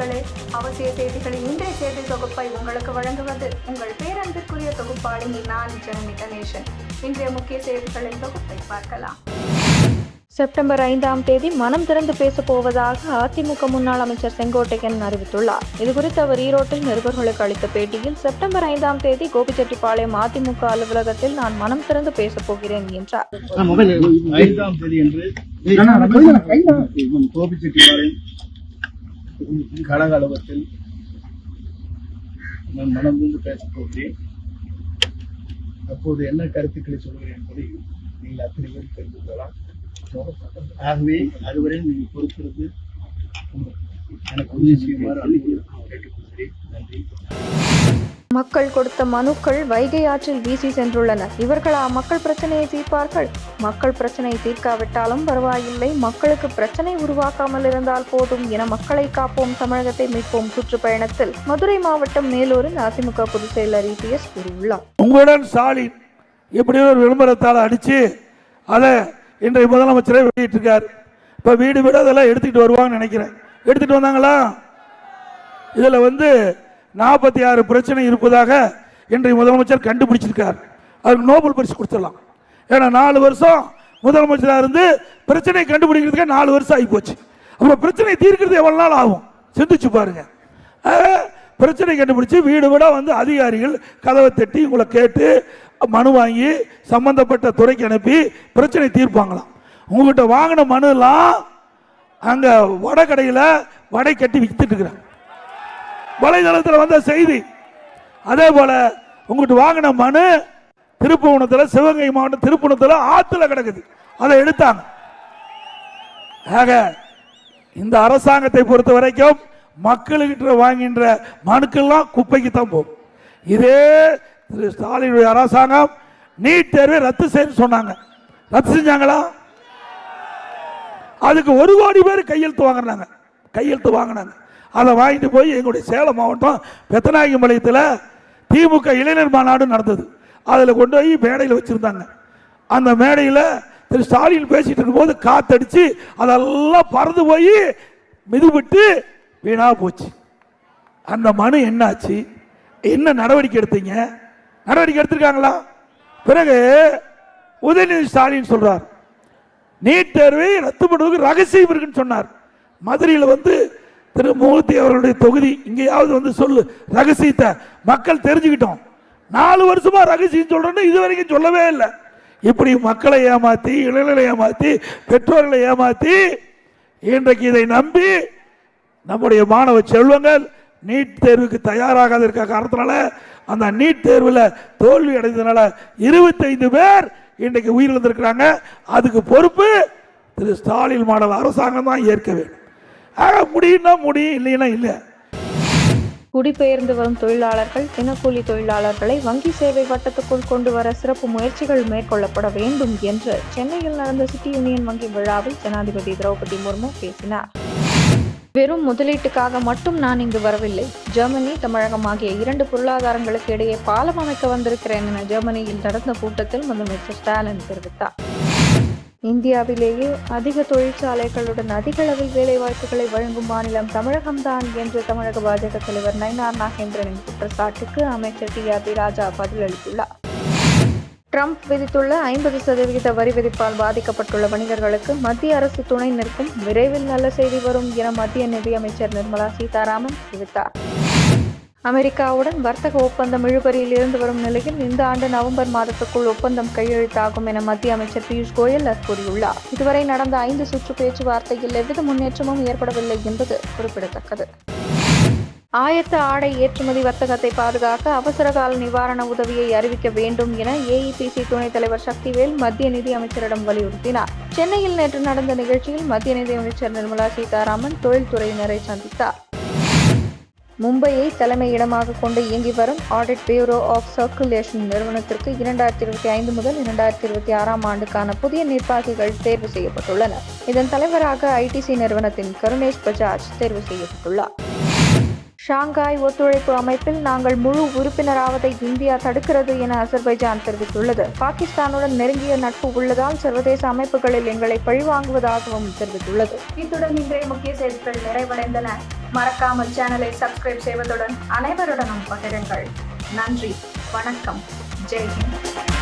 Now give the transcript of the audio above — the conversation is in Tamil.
நேயர்களே அவசிய செய்திகளின் இன்றைய செய்தி தொகுப்பை உங்களுக்கு வழங்குவது உங்கள் பேரன்பிற்குரிய தொகுப்பாளினி நான் ஜனனி கணேசன் இன்றைய முக்கிய செய்திகளின் தொகுப்பை பார்க்கலாம். செப்டம்பர் ஐந்தாம் தேதி மனம் திறந்து பேசப் போவதாக அதிமுக முன்னாள் அமைச்சர் செங்கோட்டையன் அறிவித்துள்ளார். இதுகுறித்து அவர் ஈரோட்டில் நிருபர்களுக்கு அளித்த பேட்டியில் செப்டம்பர் ஐந்தாம் தேதி கோபிச்செட்டிப்பாளையம் அதிமுக அலுவலகத்தில் நான் மனம் திறந்து பேசப் போகிறேன் என்றார். ஐந்தாம் தேதி என்று கோபிச்செட்டிப்பாளையம் கழக நான் மனமுந்து பேசப் போகிறேன். அப்போது என்ன கருத்துக்களை சொல்கிறேன் என்பதை நீங்கள் அத்தனை பேர் தெரிந்து கொள்ளலாம். ஆகவே அதுவரை நீங்கள் பொறுத்திருந்து எனக்கு உதவி செய்யுமாறு அன்போடு கேட்டுக்கொள்கிறேன். நன்றி. மக்கள் கொடுத்த மனுக்கள் வைகை ஆற்றில் வீசி சென்றுள்ளனர் இவர்களா மக்கள் பிரச்சனையை தீர்ப்பார்கள். மக்கள் பிரச்சனை தீர்க்காவிட்டாலும் பரவாயில்லை. மக்களுக்கு பிரச்சனை உருவாக்காமல் இருந்தால் போதும் என மக்களை காப்போம் தமிழகத்தை மீட்போம் சுற்றுப்பயணத்தில். மதுரை மாவட்டம் மேலூரில் அதிமுக பொதுச் செயலர் இபிஎஸ் கூறியுள்ளார். உங்களுடன் ஸ்டாலின் இப்படி ஒரு விளம்பரத்தால் அடித்து அதை இன்றைய முதலமைச்சரே வெளியிட்டிருக்கார். இப்போ வீடு வீடு அதெல்லாம் எடுத்துக்கிட்டு வருவாங்கன்னு நினைக்கிறேன். எடுத்துகிட்டு வந்தாங்களா? இதில் வந்து நாற்பத்தி ஆறு பிரச்சனை இருப்பதாக இன்றைய முதலமைச்சர் கண்டுபிடிச்சிருக்கார். அதுக்கு நோபல் பரிசு கொடுத்துடலாம். ஏன்னா நாலு வருஷம் முதலமைச்சராக இருந்து பிரச்சனை கண்டுபிடிக்கிறதுக்கே நாலு வருஷம் ஆகி போச்சு அப்போ பிரச்சனை தீர்க்கிறது எவ்வளோ நாள் ஆகும்? சிந்திச்சு பாருங்க. பிரச்சனை கண்டுபிடிச்சு வீடு வீடாக வந்து அதிகாரிகள் கதவை தட்டி உங்களை கேட்டு மனு வாங்கி சம்பந்தப்பட்ட துறைக்கு அனுப்பி பிரச்சனை தீர்ப்பாங்களாம். உங்ககிட்ட வாங்கின மனுலாம் அங்கே வடை கடையில் வடை கட்டி விற்றுட்டு இருக்கிறாங்க. வலைதளத்தில் வந்த செய்தி. அதே போல உங்ககிட்ட வாங்கின மனு திருப்புவனத்தில் சிவகங்கை மாவட்டம் திருப்புவனத்தில் ஆற்றுல கிடக்குது. அதை எடுத்தாங்க. ஆக இந்த அரசாங்கத்தை பொறுத்த வரைக்கும் மக்களுக்கிட்ட வாங்கின்ற மனுக்கள்லாம் குப்பைக்கு தான் போகும். இதே திரு ஸ்டாலினுடைய அரசாங்கம் நீட் தேர்வை ரத்து செய்ய சொன்னாங்க. ரத்து செஞ்சாங்களா? அதுக்கு ஒரு கோடி பேர் கையெழுத்து வாங்கினாங்க. கையெழுத்து வாங்கினாங்க. அதை வாங்கிட்டு போய் எங்களுடைய சேலம் மாவட்டம் பெத்தநாயகம்பாளையத்தில் திமுக இளைஞர் மாநாடு நடந்தது. அதில் கொண்டு போய் மேடையில் வச்சுருந்தாங்க. அந்த மேடையில் திரு ஸ்டாலின் பேசிட்டு இருக்கும்போது காத்தடிச்சு அதெல்லாம் பறந்து போய் மிதுவிட்டு வீணாக போச்சு. அந்த மனு என்னாச்சு? என்ன நடவடிக்கை எடுத்தீங்க? நடவடிக்கை எடுத்திருக்காங்களா? பிறகு உதயநிதி ஸ்டாலின் சொல்கிறார் நீட் தேர்வை ரத்து பண்ணுவதற்கு ரகசியம் இருக்குன்னு சொன்னார். மதுரையில் வந்து திரு மூர்த்தி அவர்களுடைய தொகுதி இங்கேயாவது வந்து சொல்லு. ரகசியத்தை மக்கள் தெரிஞ்சுக்கிட்டோம். நாலு வருஷமா ரகசியம் சொல்றேன்னு இது வரைக்கும் சொல்லவே இல்லை. இப்படி மக்களை ஏமாத்தி இளைஞர்களை ஏமாத்தி பெற்றோர்களை ஏமாத்தி இன்றைக்கு இதை நம்பி நம்முடைய மாணவ செல்வங்கள் நீட் தேர்வுக்கு தயாராகாத இருக்க காரணத்தினால அந்த நீட் தேர்வில் தோல்வி அடைந்ததுனால இருபத்தைந்து பேர் இன்றைக்கு உயிரிழந்திருக்கிறாங்க. அதுக்கு பொறுப்பு திரு ஸ்டாலின் மாடல் அரசாங்கம் தான் ஏற்க வேண்டும். ஆக முடியும்னா முடியும் இல்லைன்னா இல்லை. குடிபெயர்ந்து வரும் தொழிலாளர்கள் தினக்கூலி தொழிலாளர்களை வங்கி சேவை வட்டத்துக்குள் கொண்டு வர சிறப்பு முயற்சிகள் மேற்கொள்ளப்பட வேண்டும் என்று சென்னையில் நடந்த சிட்டி யூனியன் வங்கி விழாவில் ஜனாதிபதி திரௌபதி முர்மு பேசினார். வெறும் முதலீட்டுக்காக மட்டும் நான் இங்கு வரவில்லை. ஜெர்மனி தமிழகம் ஆகிய இரண்டு பொருளாதாரங்களுக்கு இடையே பாலம் அமைக்க வந்திருக்கிறேன் என ஜெர்மனியில் நடந்த கூட்டத்தில் முதலமைச்சர் ஸ்டாலின் தெரிவித்தார். இந்தியாவிலேயே அதிக தொழிற்சாலைகளுடன் அதிக அளவில் வேலைவாய்ப்புகளை வழங்கும் மாநிலம் தமிழகம்தான் என்று தமிழக பாஜக தலைவர் நயனார் நாகேந்திரனின் குற்றச்சாட்டுக்கு அமைச்சர் டி ஆர் பி ராஜா பதிலளித்துள்ளார் ட்ரம்ப் விதித்துள்ள ஐம்பது சதவிகித வரி விதிப்பால் பாதிக்கப்பட்டுள்ள வணிகர்களுக்கு மத்திய அரசு துணை நிற்கும். விரைவில் நல்ல செய்தி வரும் என மத்திய நிதியமைச்சர் நிர்மலா சீதாராமன் தெரிவித்தார். அமெரிக்காவுடன் வர்த்தக ஒப்பந்தம் இழுபறியில் இருந்து வரும் நிலையில் இந்த ஆண்டு நவம்பர் மாதத்துக்குள் ஒப்பந்தம் கையெழுத்தாகும் என மத்திய அமைச்சர் பியூஷ் கோயல் கூறியுள்ளார். இதுவரை நடந்த ஐந்து சுற்று பேச்சுவார்த்தையில் எவ்வித முன்னேற்றமும் ஏற்படவில்லை என்பது குறிப்பிடத்தக்கது. ஆயத்த ஆடை ஏற்றுமதி வர்த்தகத்தை பாதுகாக்க அவசரகால நிவாரண உதவியை அறிவிக்க வேண்டும் என ஏஇபிசி துணைத் தலைவர் சக்திவேல் மத்திய நிதி அமைச்சரிடம் வலியுறுத்தினார். சென்னையில் நேற்று நடந்த நிகழ்ச்சியில் மத்திய நிதி அமைச்சர் நிர்மலா சீதாராமன் தொழில்துறையினரை சந்தித்தார். மும்பையை தலைமையிடமாக கொண்டு இயங்கி வரும் ஆடிட் பியூரோ ஆஃப் சர்க்குலேஷன் நிறுவனத்திற்கு இரண்டாயிரத்தி இருபத்தி ஐந்து முதல் இரண்டாயிரத்தி இருபத்தி ஆறாம் ஆண்டுக்கான புதிய நிர்வாகிகள் தேர்வு செய்யப்பட்டுள்ளனர். இதன் தலைவராக ஐடிசி நிறுவனத்தின் கருணேஷ் பஜாஜ் தேர்வு செய்யப்பட்டுள்ளார். ஷாங்காய் ஒத்துழைப்பு அமைப்பில் நாங்கள் முழு உறுப்பினராவதை இந்தியா தடுக்கிறது என அசர்பைஜான் தெரிவித்துள்ளது. பாகிஸ்தானுடன் நெருங்கிய நட்பு உள்ளதால் சர்வதேச அமைப்புகளில் எங்களை பழிவாங்குவதாகவும் தெரிவித்துள்ளது. இத்துடன் இன்றைய முக்கிய செய்திகள் நிறைவடைந்தன. மறக்காமல் சேனலை சப்ஸ்கிரைப் செய்வதுடன் அனைவருடனும் பகிருங்கள். நன்றி. வணக்கம். ஜெய்ஹிந்த்